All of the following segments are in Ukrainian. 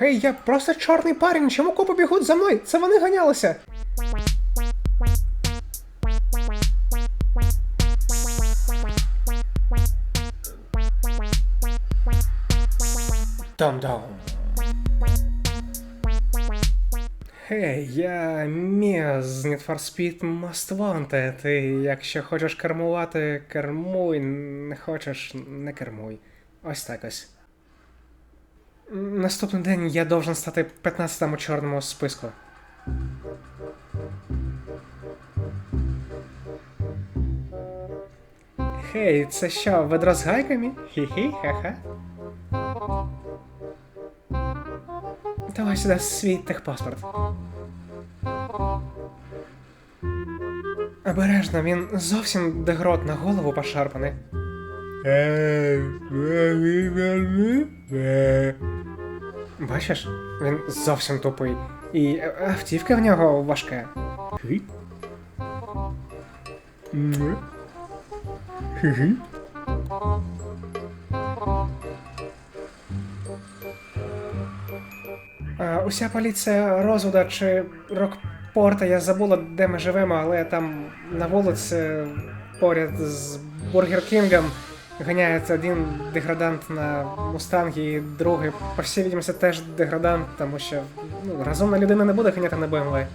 Гей, я просто чорний парень, чому копи бігуть за мною? Це вони ганялися. Дом-дом. Гей, я Мія з Need for Speed Most Wanted, і якщо хочеш кермувати, кермуй, не хочеш, не кермуй. Ось так ось. Наступний день я должен стати 15-м у чорному списку. Хей, це що, ведро з гайками? Хі-хі, ха-ха. Давай сюди свій техпаспорт. Обережно, він зовсім дегрот на голову пошарпаний. Бачиш, він зовсім тупий. І автівка в нього важка. Уся поліція Розуда чи Рокпорта, я забула, де ми живемо, але там на вулиці поряд з Бургер Кінгом ганяється один деградант на Мустангі, і другий, по всій відомості, теж деградант, тому що ну, розумна людина не буде ганяти на БМВ.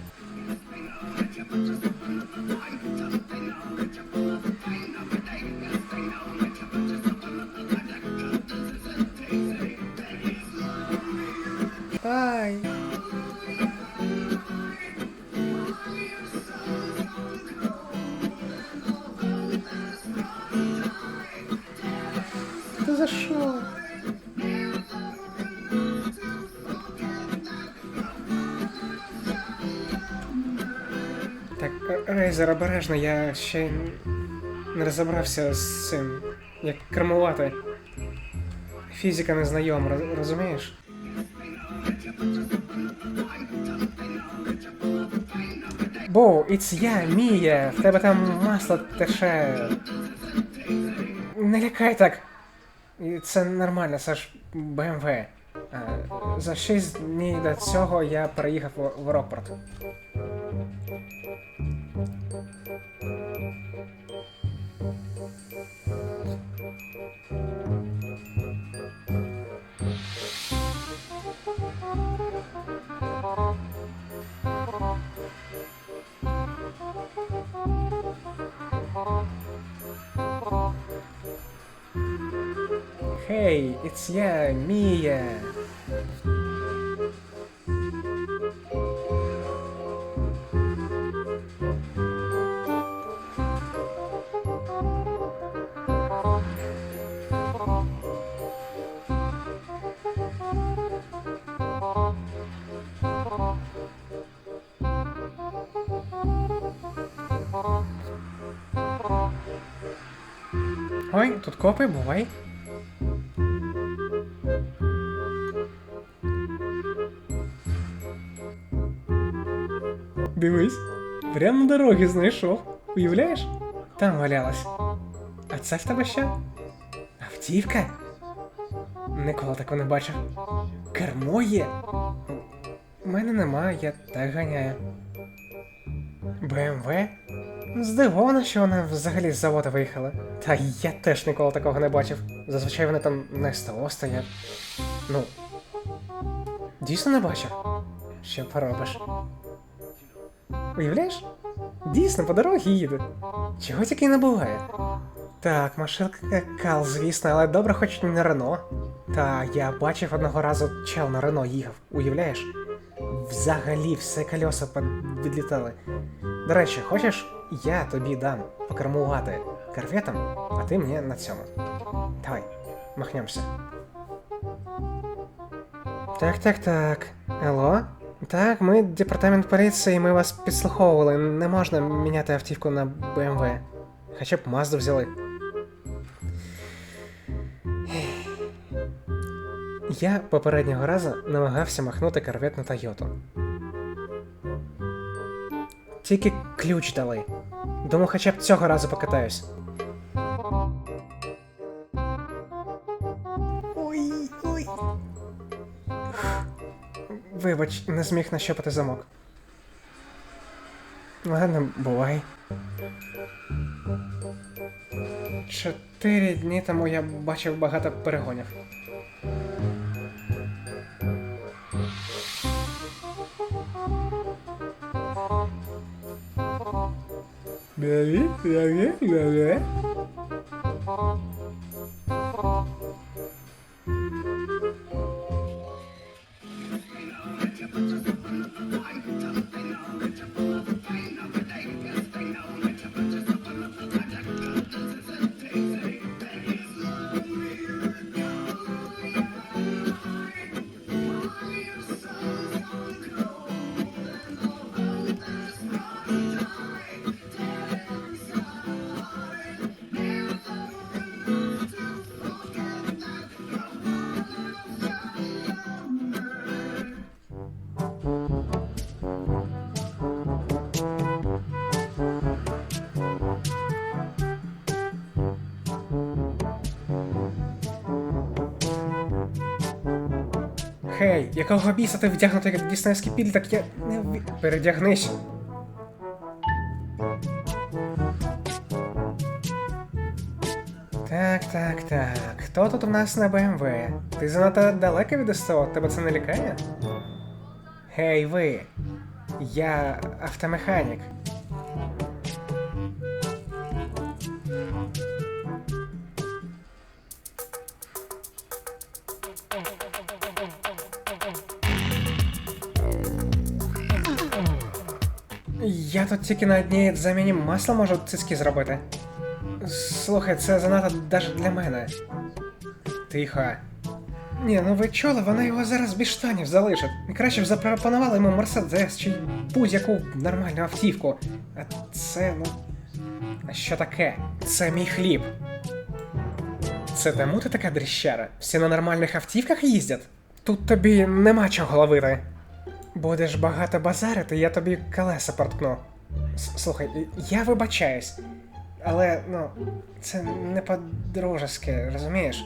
Ай. За що? Так, Рейзер, обережно, я ще не розібрався з цим. Як кермувати. Фізика не знайома, роз- розумієш? Боу, іц я, Мія, в тебе там масло тече. Не лякай так. І Це нормально, це ж БМВ. Е, За 6 днів до цього я переїхав в- в аеропорт. Хей, it's я, Мія. Ой, тут копи, бувай. Дивись, прямо на дорогі знайшов. Уявляєш? Там валялась. А це в тебе що? Автівка? Ніколи такого не бачив. Кермо є? У мене нема, я так ганяю. БМВ? Здивована, що вона взагалі з заводу виїхала. Та я теж ніколи такого не бачив. Зазвичай вони там на СТО стоять. Ну. Дійсно не бачив. Що поробиш? Уявляєш? Дійсно, по дорозі їде. Чого тільки не буває. Так, машинка кал, звісно, але добре хоч не Рено. Та я бачив одного разу чел на Рено їхав, уявляєш? Взагалі все кольоса відлітали. До речі, хочеш, я тобі дам покермувати корветом, а ти мені на цьому. Давай, махнемося. Так, так, так. Алло? Так, ми департамент поліції, ми вас підслуховували. Не можна міняти автівку на БМВ. Хоча б Мазду взяли. Я попереднього разу намагався махнути корвет на Тойоту. Тільки ключ дали. Думаю, хоча б цього разу покатаюсь. Вибач, не зміг нащупати замок. Ладно, бувай. Чотири дні тому я бачив багато перегонів. Хей, якого біса ти вдягнутий як діснейський підліток, я не вмі- Передягнись. Так, так, так. Хто тут у нас на БМВ? Ти занадто далеко від СТО, тебе це не лякає? Гей, ви. Я автомеханік. Я тут тільки на одній заміні масла можу цицьки зробити. Слухай, це занадто навіть для мене. Тихо. Ні, ну ви чули, вона його зараз без штанів залишить. Краще б запропонували йому Мерседес чи будь-яку нормальну автівку. А це, ну. А що таке? Це мій хліб. Це тому ти така дріщара? Всі на нормальних автівках їздять? Тут тобі нема чого ловити. Будеш багато базарити, я тобі колеса порткну. Слухай, я вибачаюсь, але ну, це не по-дружески, розумієш?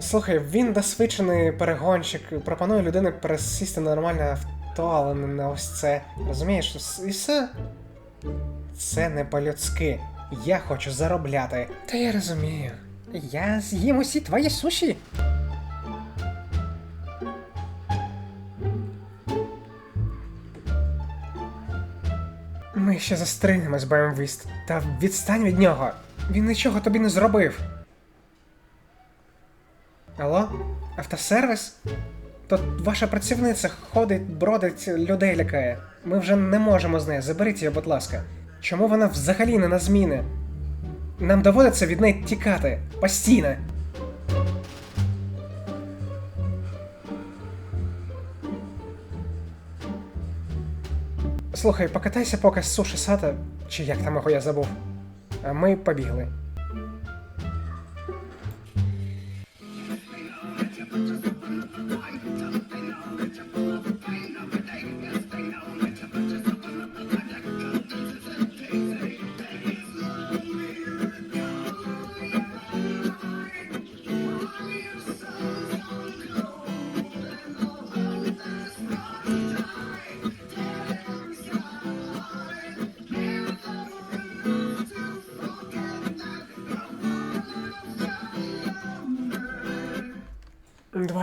Слухай, він досвідчений перегонщик, пропонує людини пересісти на нормальне авто, але не на ось це. Розумієш? І все. Це не по-людськи. Я хочу заробляти. Та я розумію. Я з'їм усі твої суші. Ми ще застринемось, БМВіст. Та відстань від нього. Він нічого тобі не зробив. Алло? Автосервіс? То ваша працівниця ходить, бродить, людей лякає. Ми вже не можемо з нею. Заберіть її, будь ласка. Чому вона взагалі не на зміни? Нам доводиться від неї тікати. Постійно. Слухай, покатайся поки з суші сата, чи як там його я забув. А ми побігли.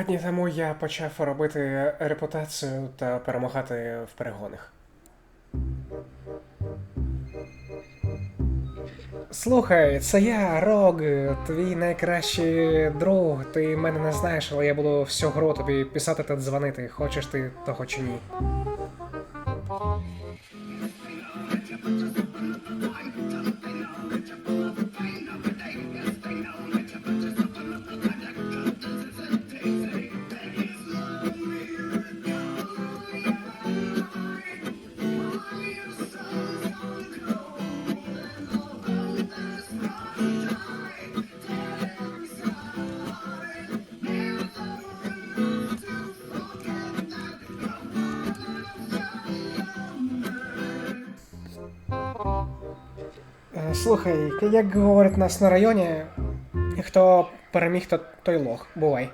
Два дні тому я почав робити репутацію та перемагати в перегонах. Слухай, це я, Рог, твій найкращий друг. Ти мене не знаєш, але я буду всю гру тобі писати та дзвонити. Хочеш ти того чи ні. Слухай, як говорить нас на районі, хто переміг, то той лох. Бувай.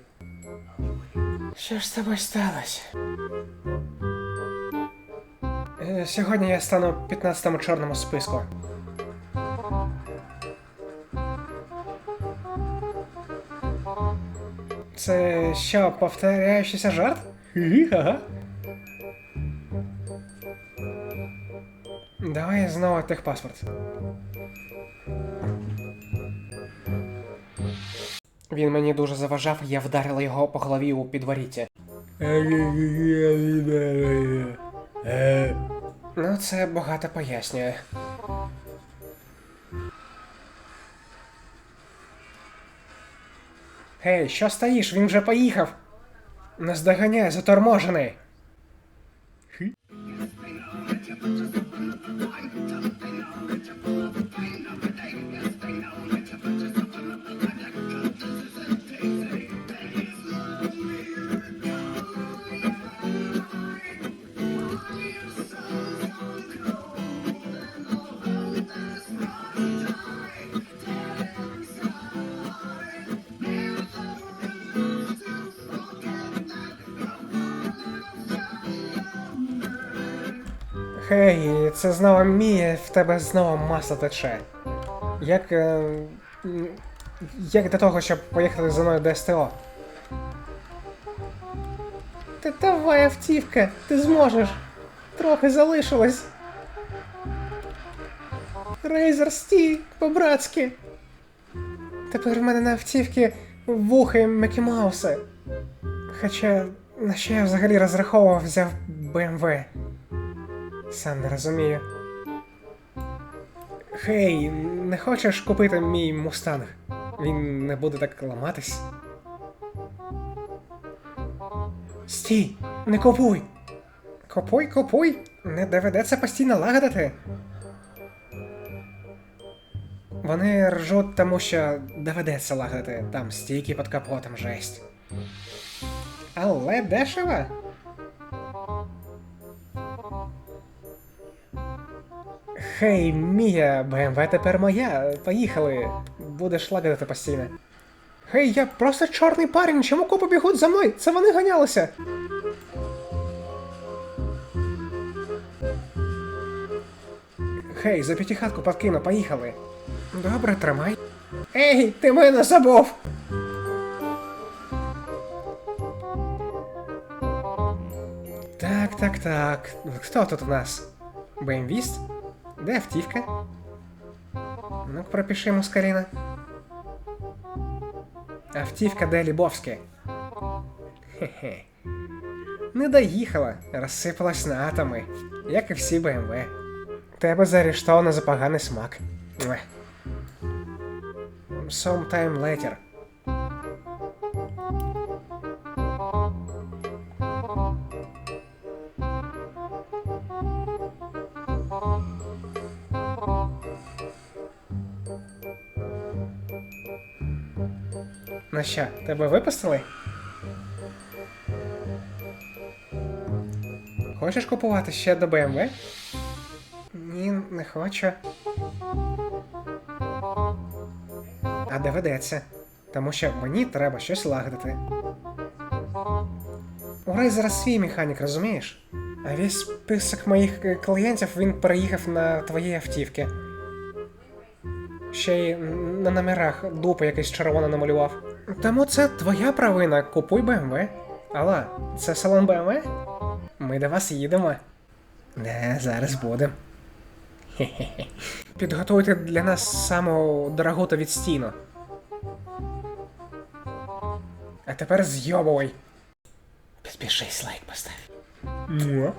Що ж з тобою сталося? Е, Сьогодні я стану в 15-му чорному списку. Це що, повторяючийся жарт? Ага. Давай знову техпаспорт. Він мені дуже заважав, я вдарила його по голові у підворітті. Ну, це багато пояснює. Гей, що стоїш? Він вже поїхав. Наздоганяє, заторможений. Хей, це знову Мія, в тебе знову масло тече. Як. Е, як до того, щоб поїхати за мною до СТО? Та давай, автівка, ти зможеш. Трохи залишилось. Рейзер, стій, по-братськи. Тепер в мене на автівці вухи Мікі Мауса. Хоча, на що я взагалі розраховував, взяв БМВ. Сам не розумію. Хей, не хочеш купити мій мустанг? Він не буде так ламатись. Стій, не купуй! Купуй, купуй! Не доведеться постійно лагодити. Вони ржуть, тому що доведеться лагодити. Там стійки під капотом жесть. Але дешево. Хей, Мія, БМВ тепер моя. Поїхали. Будеш лагодити постійно. Гей, я просто чорний парень, чому копи бігуть за мною? Це вони ганялися. Хей, за п'ятихатку подкину, поїхали. Добре, тримай. Ей, ти мене забув! Так, так, так. Хто тут у нас? БМВіст? Де автівка? Ну, пропиши Мускаліна. Автівка де Лібовське. Хе-хе. Не доїхала, розсипалась на атоми, як і всі БМВ. Тебе заарештовано за поганий смак. Sometime later. Ну що, тебе випустили? Хочеш купувати ще до БМВ? Ні, не хочу. А доведеться. Тому що мені треба щось лагодити. У Рей зараз свій механік, розумієш? А весь список моїх е, клієнтів він переїхав на твої автівки. Ще й на номерах дупа якийсь червоно намалював. Тому це твоя провина, купуй БМВ. Алла, це салон БМВ? Ми до вас їдемо. Не, зараз будемо. Підготуйте для нас саму дорогу та відстійну. А тепер зйобувай. Підпишись, лайк постав. Муа.